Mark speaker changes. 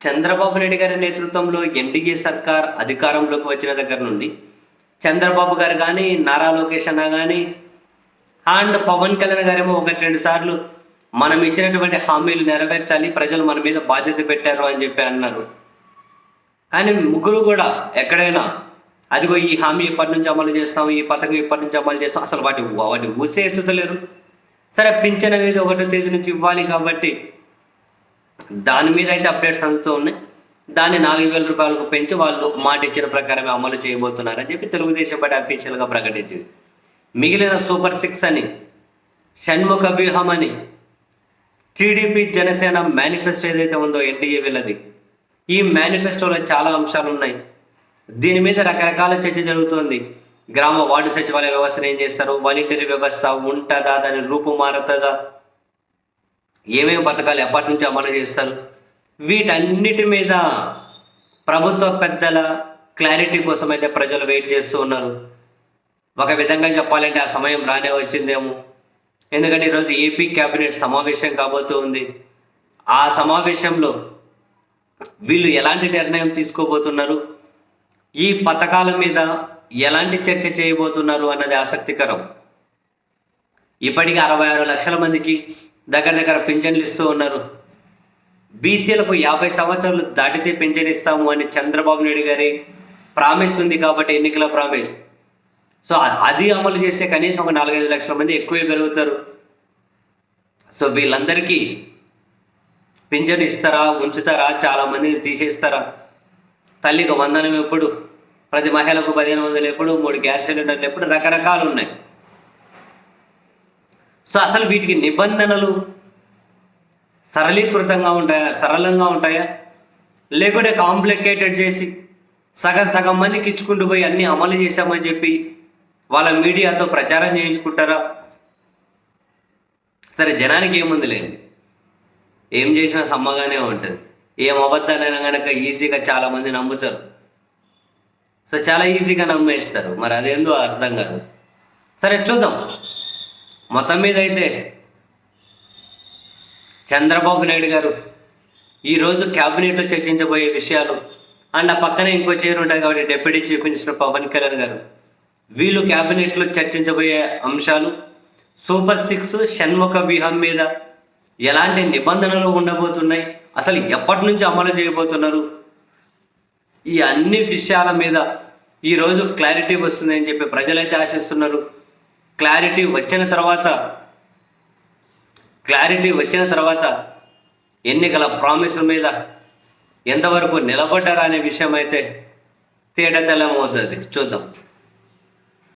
Speaker 1: చంద్రబాబు నాయుడు గారి నేతృత్వంలో ఎన్డీఏ సర్కార్ అధికారంలోకి వచ్చిన దగ్గర నుండి చంద్రబాబు గారు కానీ నారా లోకేష్ అన్న కానీ అండ్ పవన్ కళ్యాణ్ గారేమో ఒకటి రెండు సార్లు మనం ఇచ్చినటువంటి హామీలు నెరవేర్చాలి ప్రజలు మన మీద బాధ్యత పెట్టారు అని చెప్పి అన్నారు. కానీ ముగ్గురు కూడా ఎక్కడైనా అదిగో ఈ హామీ ఎప్పటి నుంచి అమలు చేస్తాం ఈ పథకం ఎప్పటి నుంచి అమలు చేస్తాం అసలు వాటి వాటి ఊసే ఎత్తుతలేరు. సరే పింఛన్ అనేది ఒకటో తేదీ నుంచి ఇవ్వాలి కాబట్టి దాని మీద అయితే అప్డేట్స్ అందుతూ ఉన్నాయి. దాన్ని నాలుగు వేల రూపాయలకు పెంచి వాళ్ళు మాట ఇచ్చిన ప్రకారమే అమలు చేయబోతున్నారని చెప్పి తెలుగుదేశం పార్టీ అఫీషియల్గా ప్రకటించింది. మిగిలిన సూపర్ సిక్స్ అని షణ్ముఖ వ్యూహం అని టీడీపీ జనసేన మేనిఫెస్టో ఏదైతే ఉందో ఎన్డీఏ వీళ్ళది ఈ మేనిఫెస్టోలో చాలా అంశాలు ఉన్నాయి. దీని మీద రకరకాల చర్చ జరుగుతోంది. గ్రామ వార్డు సచివాలయ వ్యవస్థను ఏం చేస్తారు? వాలంటరీ వ్యవస్థ ఉంటుందా? దాని రూపు మారుతుందా? ఏమేమి పథకాలు ఎప్పటి నుంచి అమలు చేస్తారు? వీటన్నిటి మీద ప్రభుత్వ పెద్దల క్లారిటీ కోసం అయితే ప్రజలు వెయిట్ చేస్తూ ఉన్నారు. ఒక విధంగా చెప్పాలంటే ఆ సమయం రానే వచ్చిందేమో. ఎందుకంటే ఈరోజు ఏపీ క్యాబినెట్ సమావేశం కాబోతూ ఉంది. ఆ సమావేశంలో వీళ్ళు ఎలాంటి నిర్ణయం తీసుకోబోతున్నారు? ఈ పథకాల మీద ఎలాంటి చర్చ చేయబోతున్నారు అన్నది ఆసక్తికరం. ఇప్పటికి అరవై ఆరు లక్షల మందికి దగ్గర దగ్గర పింఛన్లు ఇస్తూ ఉన్నారు. బీసీలకు యాభై సంవత్సరాలు దాటితే పింఛన్ ఇస్తాము అని చంద్రబాబు నాయుడు గారి ప్రామిస్ ఉంది కాబట్టి ఎన్నికల ప్రామిస్. సో అది అమలు చేస్తే కనీసం ఒక నాలుగైదు లక్షల మంది ఎక్కువే పెరుగుతారు. సో వీళ్ళందరికీ పింఛన్ ఇస్తారా ఉంచుతారా చాలా మందిని తీసేస్తారా? తల్లికి వందనం ఎప్పుడు? ప్రతి మహిళకు పదిహేను వందలు ఎప్పుడు? మూడు గ్యాస్ సిలిండర్లు ఎప్పుడు? రకరకాలు ఉన్నాయి. సో అసలు వీటికి నిబంధనలు సరళీకృతంగా ఉంటాయా? సరళంగా ఉంటాయా? లేకుంటే కాంప్లికేటెడ్ చేసి సగం సగం మందికి ఇచ్చుకుంటూ పోయి అన్నీ అమలు చేశామని చెప్పి వాళ్ళ మీడియాతో ప్రచారం చేయించుకుంటారా? సరే జనానికి ఏముంది లేదు ఏం చేసినా సమ్మగానే ఉంటుంది. ఏం అబద్ధాలైనా కనుక ఈజీగా చాలామంది నమ్ముతారు. సో చాలా ఈజీగా నమ్మేస్తారు. మరి అదేందో అర్థం కాదు. సరే చూద్దాం. మొత్తం మీద అయితే చంద్రబాబు నాయుడు గారు ఈరోజు క్యాబినెట్లో చర్చించబోయే విషయాలు అండ్ ఆ పక్కనే ఇంకో చైర్ ఉంటుంది కాబట్టి deputy chief minister Pawan Kalyan garu. వీళ్ళు క్యాబినెట్లో చర్చించబోయే అంశాలు సూపర్ సిక్స్ షణ్ముఖ వ్యూహం మీద ఎలాంటి నిబంధనలు ఉండబోతున్నాయి అసలు ఎప్పటి నుంచి అమలు చేయబోతున్నారు ఈ అన్ని విషయాల మీద ఈరోజు క్లారిటీ వస్తుందని చెప్పి ప్రజలైతే ఆశిస్తున్నారు. క్లారిటీ వచ్చిన తర్వాత క్లారిటీ వచ్చిన తర్వాత ఎన్నికల ప్రామిసుల మీద ఎంతవరకు నిలబడ్డారా అనే విషయం అయితే తేటతెల్లమవుతుంది చూద్దాం.